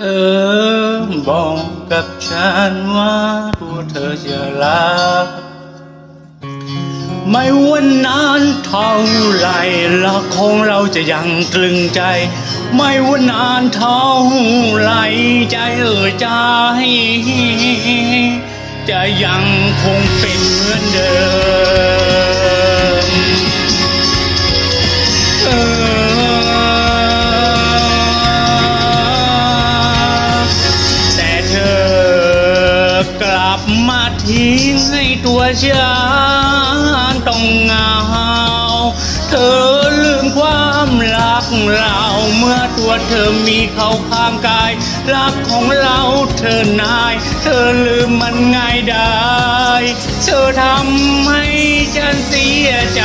เออบอกกับฉันว่าตัวเธอจะรักไม่ว่านานเท่าไหรรักของเราจะยังตรึงใจ ไม่ว่านานเท่าไรใจเออใจจะยังคงเป็นเหมือนเดิม ฉันต้องเหงา เธอลืมความรักเราเมื่อตัวเธอมีเขาข้างกาย รักของเราเธอนาย เธอลืมมันง่ายได้ เธอทำให้ฉันเสียใจ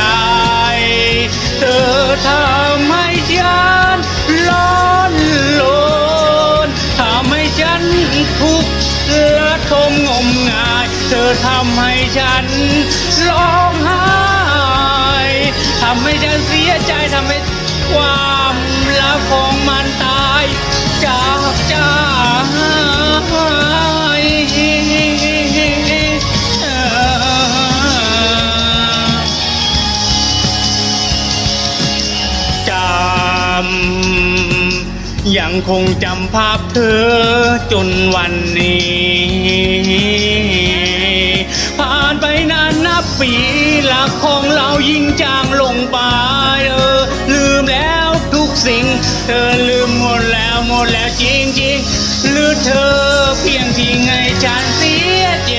ธอทำให้ฉันร้องไห้ทำให้ฉันเสียใจทำให้ความรักของมันตายจากใจจำยังคงจำภาพเธอจนวันนี้ ฝีหลักของเรายิ่งจางลงไปเออ ลืมแล้วทุกสิ่ง เธอลืมหมดแล้วหมดแล้วจริงจริงๆหรือเธอเพียงทิ้งให้ฉันเสียใจ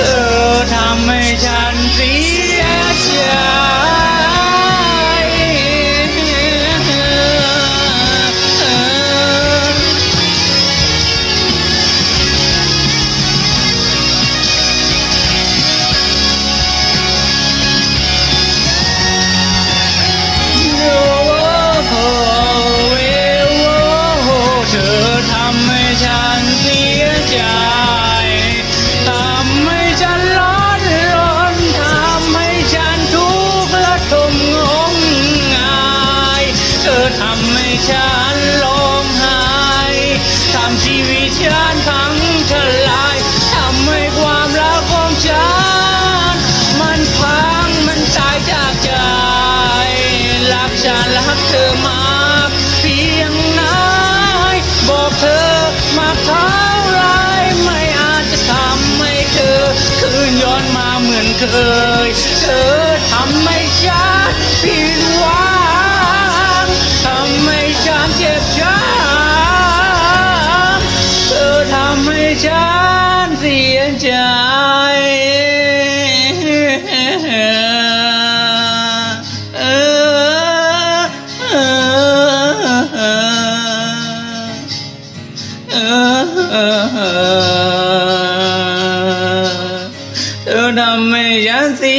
อทำให้ฉันเสียใจำชีวิตฉันพังทลายทำให้ความรักของฉัน มันพังมันตายจากใจ รักฉันรักเธอมากเพียงไหนบอกเธอมาเท่าไรไม่อาจจะทำให้เธอ คืนย้อนมาเหมือนเคย เธอทำให้ สียใจเ